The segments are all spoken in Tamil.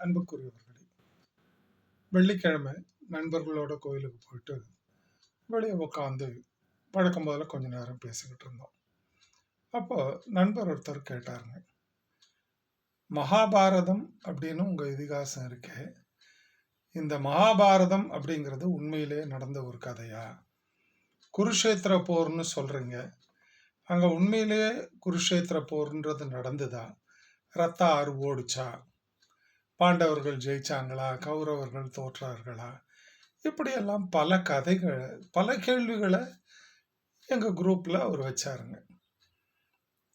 அன்புக்குரியவர்களே வெள்ளிக்கிழமை நண்பர்களோட கோயிலுக்கு போயிட்டு வெளியே உட்காந்து வழக்கம் போதில் கொஞ்ச நேரம் பேசிக்கிட்டு இருந்தோம். அப்போ நண்பர் ஒருத்தர் கேட்டாருங்க மகாபாரதம் அப்படின்னு உங்கள் இதிகாசம் இருக்கே. இந்த மகாபாரதம் அப்படிங்கிறது உண்மையிலே நடந்த ஒரு கதையா? குருஷேத்திர போர்னு சொல்கிறீங்க அங்கே உண்மையிலேயே குருஷேத்திர போர்ன்றது நடந்துதா? ரத்த ஆறு ஓடிச்சா? பாண்டவர்கள் ஜெயிச்சாங்களா? கௌரவர்கள் தோற்றார்களா? இப்படியெல்லாம் பல கதைகள் பல கேள்விகளை எங்கள் குரூப்பில் அவர் வச்சாருங்க.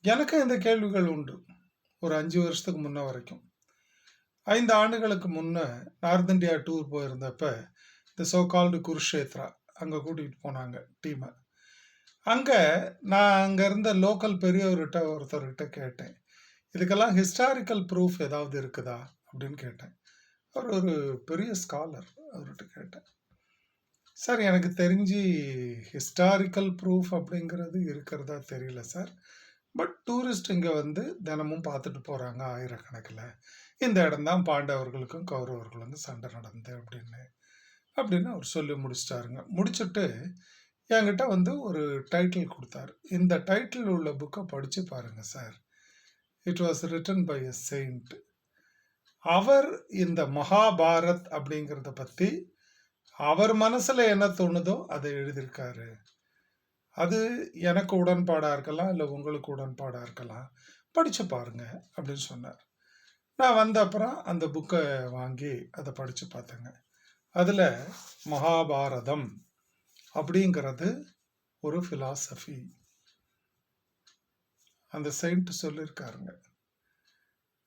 எனக்கும் இந்த கேள்விகள் உண்டு. ஒரு அஞ்சு வருஷத்துக்கு முன்ன வரைக்கும். ஐந்து ஆண்டுகளுக்கு முன்னே நார்த் இந்தியா டூர் போயிருந்தப்ப இந்த சோகால்டு குருஷேத்ரா அங்கே கூட்டிகிட்டு போனாங்க டீமை அங்கே நான் அங்கே இருந்த லோக்கல் பெரியவர்கிட்ட ஒருத்தர்கிட்ட கேட்டேன். இதுக்கெல்லாம் ஹிஸ்டாரிக்கல் ப்ரூஃப் ஏதாவது இருக்குதா? அப்படின்னு கேட்டேன். அவர் ஒரு பெரிய ஸ்காலர் அவர்கிட்ட கேட்டேன். சார் எனக்கு தெரிஞ்சு ஹிஸ்டாரிக்கல் ப்ரூஃப் அப்படிங்கிறது இருக்கிறதா தெரியல சார் பட் டூரிஸ்ட் இங்கே வந்து தினமும் பார்த்துட்டு போகிறாங்க ஆயிரக்கணக்கில். இந்த இடம்தான் பாண்டவர்களுக்கும் கௌரவர்களுக்கும் சண்டை நடந்தது அப்படின்னு அப்படின்னு அவர் சொல்லி முடிச்சிட்டாருங்க. முடிச்சுட்டு என்கிட்ட வந்து ஒரு டைட்டில் கொடுத்தாரு. இந்த டைட்டில் உள்ள புக்கை படித்து பாருங்கள் sir it was written by a saint அவர் இந்த மகாபாரத் அப்படிங்கிறத பற்றி அவர் மனசில் என்ன தோணுதோ அதை எழுதியிருக்காரு. அது எனக்கு உடன்பாடாக இருக்கலாம் இல்லை உங்களுக்கு உடன்பாடாக இருக்கலாம். படித்து பாருங்க அப்படின்னு சொன்னார். நான் வந்த அப்புறம் அந்த புக்கை வாங்கி அதை படித்து பார்த்தேங்க. அதில் மகாபாரதம் அப்படிங்கிறது ஒரு ஃபிலாசபி அந்த செயின்ட் சொல்லியிருக்காருங்க.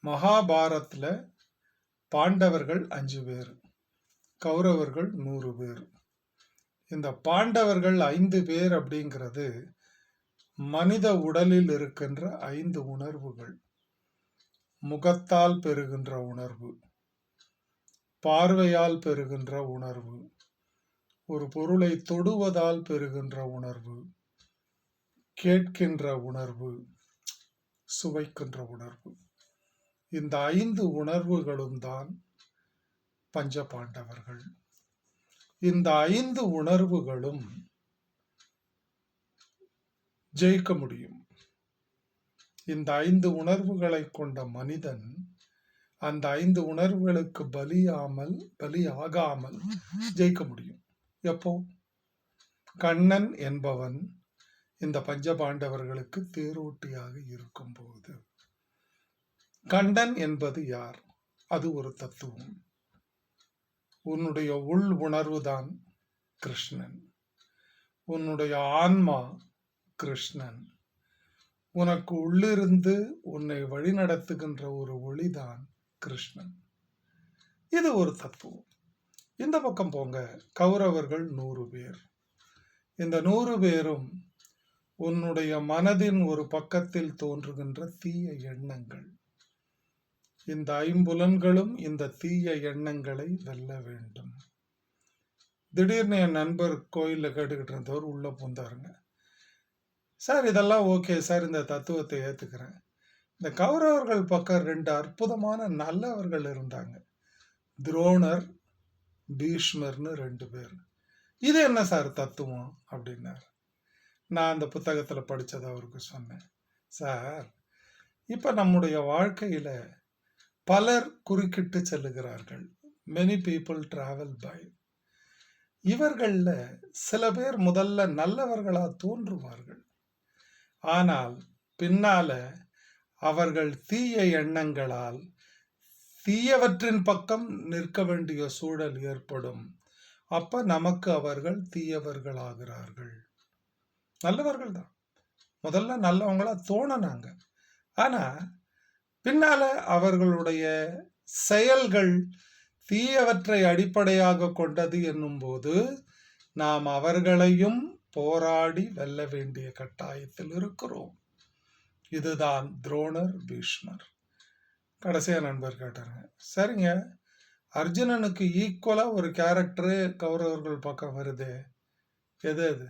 மகாபாரத்தில் பாண்டவர்கள் அஞ்சு பேர் கௌரவர்கள் நூறு பேர். இந்த பாண்டவர்கள் ஐந்து பேர் அப்படிங்கிறது மனித உடலில் இருக்கின்ற ஐந்து உணர்வுகள். முகத்தால் பெறுகின்ற உணர்வு பார்வையால் பெறுகின்ற உணர்வு ஒரு பொருளை தொடுவதால் பெறுகின்ற உணர்வு கேட்கின்ற உணர்வு சுவைக்கின்ற உணர்வு. இந்த ஐந்து உணர்வுகளும் தான் பஞ்ச பாண்டவர்கள் இந்த ஐந்து உணர்வுகளும் ஜெயிக்க முடியும். இந்த ஐந்து உணர்வுகளை கொண்ட மனிதன் அந்த ஐந்து உணர்வுகளுக்கு பலியாமல் பலியாகாமல் ஜெயிக்க முடியும். எப்போ? கண்ணன் என்பவன் இந்த பஞ்சபாண்டவர்களுக்கு தேரோட்டியாக இருக்கும்போது. கண்டன் என்பது யார்? அது ஒரு தத்துவம். உன்னுடைய உள் உணர்வுதான் கிருஷ்ணன். உன்னுடைய ஆன்மா கிருஷ்ணன். உனக்கு உள்ளிருந்து உன்னை வழிநடத்துகின்ற ஒரு ஒளிதான் கிருஷ்ணன். இது ஒரு தத்துவம். இந்த பக்கம் போங்க. கௌரவர்கள் நூறு பேர். இந்த நூறு பேரும் உன்னுடைய மனதின் ஒரு பக்கத்தில் தோன்றுகின்ற தீய எண்ணங்கள். இந்த ஐம்புலன்களும் இந்த தீய எண்ணங்களை வெல்ல வேண்டும். திடீர்னு என் நண்பர் கோயிலில் கேட்டுக்கிட்டு இருந்தவர் உள்ளே பூந்தாருங்க. சார் இதெல்லாம் ஓகே சார் இந்த தத்துவத்தை ஏற்றுக்கிறேன் இந்த கௌரவர்கள் பக்கம் ரெண்டு அற்புதமான நல்லவர்கள் இருந்தாங்க. துரோணர் பீஷ்மர்னு ரெண்டு பேர். இது என்ன சார் தத்துவம்? அப்படின்னார். நான் அந்த புத்தகத்தில் படித்ததை அவருக்கு சொன்னேன். சார் இப்போ நம்முடைய வாழ்க்கையில் பலர் குறுக்கிட்டு செல்லுகிறார்கள். மெனி பீப்புள் டிராவல் பை இவர்களில் சில பேர் முதல்ல நல்லவர்களாக தோன்றுவார்கள். ஆனால் பின்னால அவர்கள் தீய எண்ணங்களால் தீயவற்றின் பக்கம் நிற்க வேண்டிய சூழல் ஏற்படும். அப்ப நமக்கு அவர்கள் தீயவர்களாகிறார்கள். நல்லவர்கள் தான் முதல்ல நல்லவங்களா தோணினாங்க. ஆனா பின்னால அவர்களுடைய செயல்கள் தீயவற்றை அடிப்படையாக கொண்டது என்னும்போது நாம் அவர்களையும் போராடி வெல்ல வேண்டிய கட்டாயத்தில் இருக்கிறோம். இதுதான் துரோணர் பீஷ்மர். கடைசியா நண்பர் கேட்டாருங்க சரிங்க அர்ஜுனனுக்கு ஈக்குவலா ஒரு கேரக்டரு கௌரவர்கள் பக்கம் வருது? எது அது?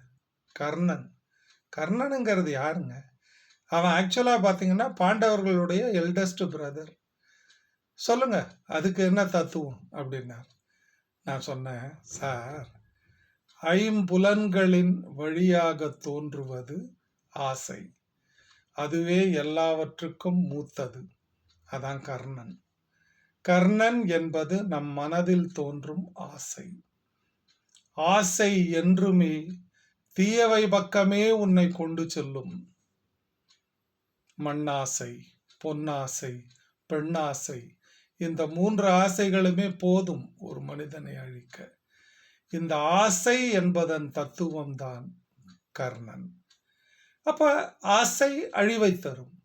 கர்ணன். கர்ணனுங்கிறது யாருங்க? அவன் ஆக்சுவலாக பார்த்தீங்கன்னா பாண்டவர்களுடைய எல்டஸ்ட் பிரதர் சொல்லுங்க அதுக்கு என்ன தத்துவம் அப்படின்னார். நான் சொன்னேன் சார் ஐம்புலன்களின் வழியாக தோன்றுவது ஆசை. அதுவே எல்லாவற்றுக்கும் மூத்தது. அதான் கர்ணன். கர்ணன் என்பது நம் மனதில் தோன்றும் ஆசை. ஆசை என்றுமே தீயவை பக்கமே உன்னை கொண்டு செல்லும். மண்ணாசை பொன்னாசை பெண்ணாசை. இந்த மூன்று ஆசைகளுமே போதும் ஒரு மனிதனை அழிக்க. இந்த ஆசை என்பதன் தத்துவம் தான் கர்ணன். அப்ப ஆசை அழிவை தரும்.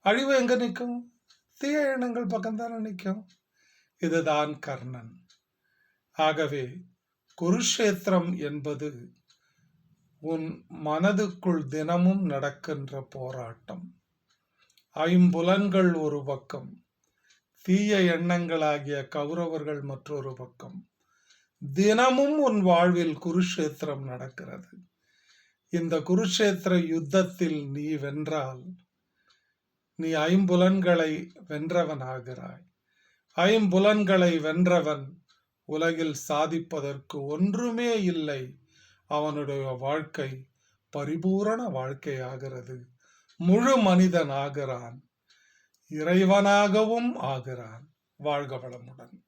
அழிவு எங்க நிற்கும்? தீய எண்ணங்கள் பக்கம்தானே நிற்கும். இதுதான் கர்ணன். ஆகவே குருஷேத்திரம் என்பது உன் மனதுக்குள் தினமும் நடக்கின்ற போராட்டம். ஐம்புலன்கள் ஒரு பக்கம் தீய எண்ணங்களாகிய கௌரவர்கள் மற்றொரு பக்கம். தினமும் உன் வாழ்வில் குருஷேத்திரம் நடக்கிறது. இந்த குருஷேத்திர யுத்தத்தில் நீ வென்றால் நீ ஐம்புலன்களை வென்றவன் ஆகிறாய் ஐம்புலன்களை வென்றவன் உலகில் சாதிப்பதற்கு ஒன்றுமே இல்லை. அவனுடைய வாழ்க்கை பரிபூரண வாழ்க்கையாகிறது. முழு மனிதன் ஆகிறான் இறைவனாகவும் ஆகிறான். வாழ்க வளமுடன்.